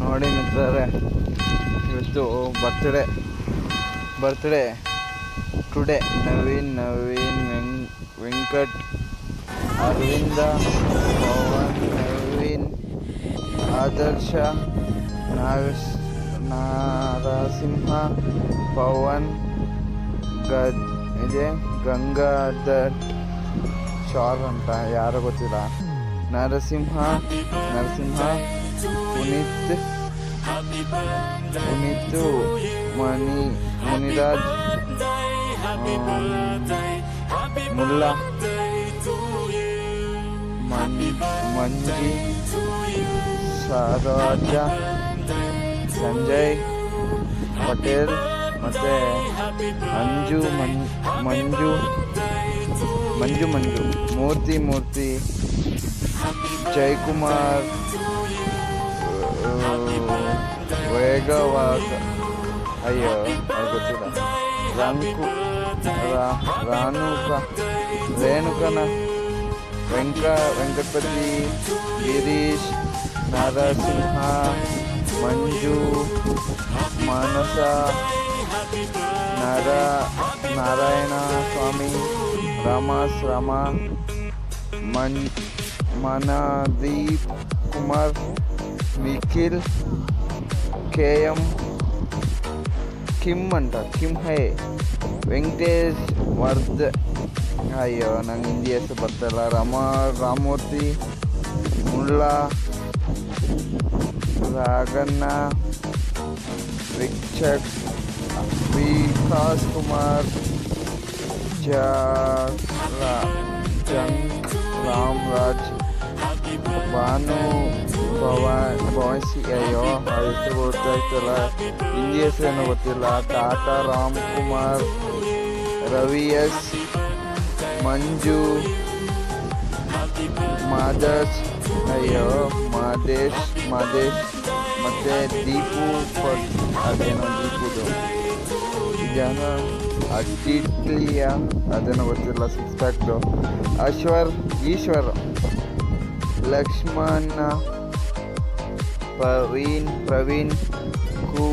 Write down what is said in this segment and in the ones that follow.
ನೋಡಿ ಮಿತ್ರರೇ, ಇವತ್ತು birthday birthday today Naveen Naveen ವೆಂಕ್ Venkat, Aravinda, Pavan, Naveen, Adarsha, ನಾಗಸ್ ನಾರಸಿಂಹ ಪವನ್, ಗದ್, ಇದೆ, ಗಂಗಾಧರ್ ಶಾರ್ ಅಂತ ಯಾರು ಗೊತ್ತಿಲ್ಲ. ನರಸಿಂಹ ನರಸಿಂಹ ಪುನೀತ್ ಪುನೀತ್ ಮಣಿ ಮುನಿರಾಜ್ ಮುಲ್ಲಾ ಮನ್ ಮಂಜಿ ಸರೋಜ ಸಂಜಯ್ ಪಟೇಲ್ ಮತ್ತು ಅಂಜು ಮನ್ ಮಂಜು ಮಂಜು ಮಂಜು ಮೂರ್ತಿ ಮೂರ್ತಿ ಜಯಕುಮಾರ್ వేగవాక. అయ్యో అది గుర్తురా రేణుకన వెంక వెంకటపతి గిరీష్ నరసింహ మంజు మానస నారా నారాయణ స్వామి రామాశ్రమ Mann Mandeep Kumar Kumar Nikhil K M Kim ಅಂತ ಕಿಮ್ ಹೇ ವೆಂಕಟೇಶ್ ವರ್ಧ ಅಯ್ಯೋ ನಂಗೆ ಹಿಂದಿ ಹೆಸರು ಬರ್ತಾಯಿಲ್ಲ ರಾಮ ರಾಮಮೂರ್ತಿ ಮುಲ್ಲಾ ರಾಗಣ್ಣ ವಿಕ್ಷಕ್ ವಿಕಾಸ್ ಕುಮಾರ್ ಜ ಜಂಕ್ ರಾಮ್ರಾಜ್ ಭಾನು ಭವಾನ್ ಭವಾನ್ಸಿ ಅಯ್ಯೋ ಹೆಸರು ಗೊತ್ತಾಗ್ತಿಲ್ಲ ಹಿಂದಿ ಹೆಸರೇನು ಗೊತ್ತಿಲ್ಲ. ಟಾಟಾ ರಾಮ್ ಕುಮಾರ್ ರವಿ ಎಸ್, ಮಂಜು ಮಾದರ್ಸ್ ಅಯ್ಯೋ, ಮಾದೇಶ್ ಮಾದೇಶ್, ಮತ್ತು ದೀಪು ಫಟ್ ಅದೇನೋ ದೀಪುದು. ಜನ ಅಡ್ಡಿಟ್ಲಿಯ ಅದೇನೋ ಗೊತ್ತಿಲ್ಲ ಸಿಕ್ಸ್ ಪ್ಯಾಕ್ಟು ಅಶ್ವರ್, ಈಶ್ವರ್ ಲಕ್ಷ್ಮಣ ಪ್ರವೀಣ್ ಪ್ರವೀಣ್, ಕು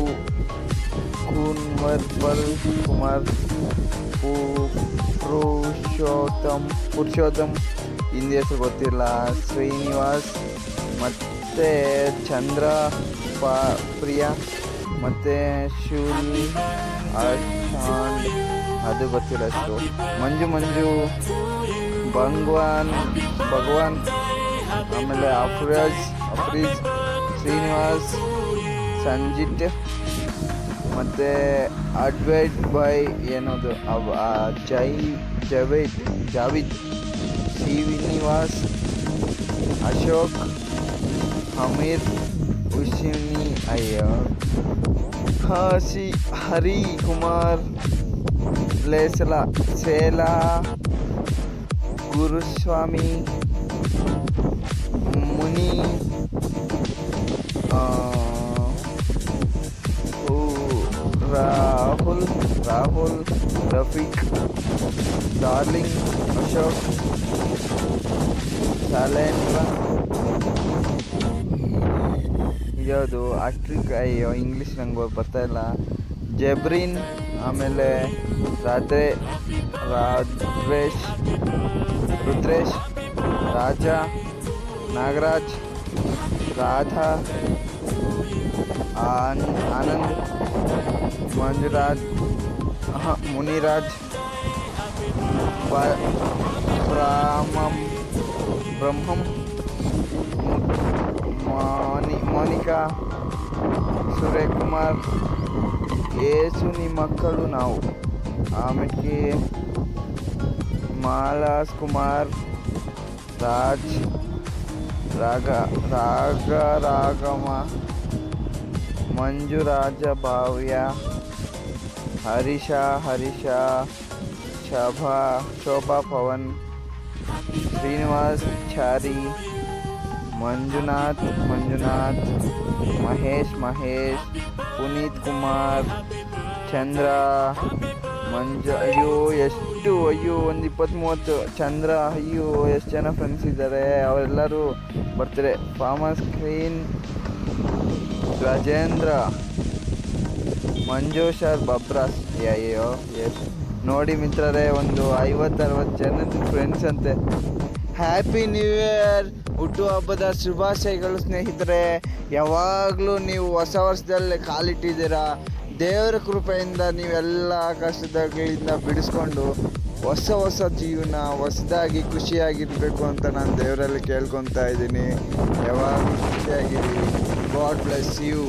ಕುನ್ವರ್ಬಲ್ ಕುಮಾರ್ ಪುರುಷೋತ್ತಮ್ ಪುರುಷೋತ್ತಮ್. ಹಿಂದಿ ಹೆಸರು ಗೊತ್ತಿಲ್ಲ. ಶ್ರೀನಿವಾಸ್ ಮತ್ತು ಚಂದ್ರ, ಪ, ಪ್ರಿಯಾ ಮತ್ತು ಶೂಲಿ ಅಶಾಂಡ್ ಅದು ಗೊತ್ತಿಲ್ಲ ಅಷ್ಟು. ಮಂಜು ಮಂಜು, ಭಗವಾನ್ ಭಗವಾನ್. ಆಮೇಲೆ ಅಫ್ರಾಜ್, ಅಫ್ರೀಜ್. ಶ್ರೀನಿವಾಸ್, ಸಂಜಿತ್ ಮತ್ತು ಅಡ್ವೈಟ್ ಬೈ ಏನದು? ಅವ ಜೈ, ಜವೇದ್, ಜಾವಿದ್, ಶ್ರೀನಿವಾಸ್, ಅಶೋಕ್ ಹಮೀರ್ ಉಶಿನಿ ಅಯ್ಯೋ. ಹಸಿ ಹರಿ ಕುಮಾರ್ ಲೇಸಲ ಸೇಲಾ, ಗುರುಸ್ವಾಮಿ, ಮುನಿ ರಾಹುಲ್ ರಾಹುಲ್ ರಫೀಕ್ ಡಾರ್ಲಿಂಗ್ ಅಶೋಕ್ ಶಾಲೇಂದ್ರ ಇದ್ಯಾವುದು ಆಟ್ರಿಕ್ ಅಯ್ಯೋ ಇಂಗ್ಲೀಷ್ ನಂಗೆ ಬರ್ತಾ ಇಲ್ಲ. ಜಬ್ರಿನ್ ಆಮೇಲೆ ರಾಧೆ ರಾಧ್ರೇಶ್ ರುದ್ರೇಶ್, ರಾಜ, ನಾಗರಾಜ್ राधा आन, आनंद मंजराज मुनिराज ब्रह्म मोनिका सूर्य कुमार येसुनि मकलु आम के मालास कुमार राज राग रागमा, मंजुराज भाव्या, हरीशा हरीशा, शोभा शोभा पवन, श्रीनिवास छारी मंजुनाथ मंजुनाथ, महेश महेश, पुनीत कुमार, चंद्रा ಮಂಜು, ಅಯ್ಯೋ, ಎಷ್ಟು, ಅಯ್ಯೋ, ಒಂದು ಇಪ್ಪತ್ತು ಮೂವತ್ತು ಚಂದ್ರ, ಅಯ್ಯೋ, ಎಷ್ಟು ಜನ ಫ್ರೆಂಡ್ಸ್ ಇದ್ದಾರೆ ಅವರೆಲ್ಲರೂ ಬರ್ತಾರೆ. ಫಾಮಸ್ ಸ್ಕ್ರೀನ್ ರಾಜೇಂದ್ರ ಮಂಜುಷರ್ ಬಬ್ರಾಸ್ ಅಯ್ಯೋ ಎಸ್. ನೋಡಿ ಮಿತ್ರರೇ, ಒಂದು ಐವತ್ತರವತ್ತು ಜನದ ಫ್ರೆಂಡ್ಸ್ ಅಂತೆ. ಹ್ಯಾಪಿ ನ್ಯೂ ಇಯರ್ ಹುಟ್ಟುಹಬ್ಬದ ಶುಭಾಶಯಗಳು ಸ್ನೇಹಿತರೆ. ಯಾವಾಗಲೂ ನೀವು ಹೊಸ ವರ್ಷದಲ್ಲಿ ಕಾಲಿಟ್ಟಿದ್ದೀರಾ? ದೇವರ ಕೃಪೆಯಿಂದ ನೀವೆಲ್ಲ ಕಷ್ಟಗಳಿಂದ ಬಿಡಿಸ್ಕೊಂಡು ಹೊಸ ಹೊಸ ಜೀವನ, ಹೊಸದಾಗಿ ಖುಷಿಯಾಗಿರಬೇಕು ಅಂತ ನಾನು ದೇವರಲ್ಲಿ ಕೇಳ್ಕೊತಾ ಇದ್ದೀನಿ. ಯಾವಾಗಲೂ ಖುಷಿಯಾಗಿರಿ. God bless you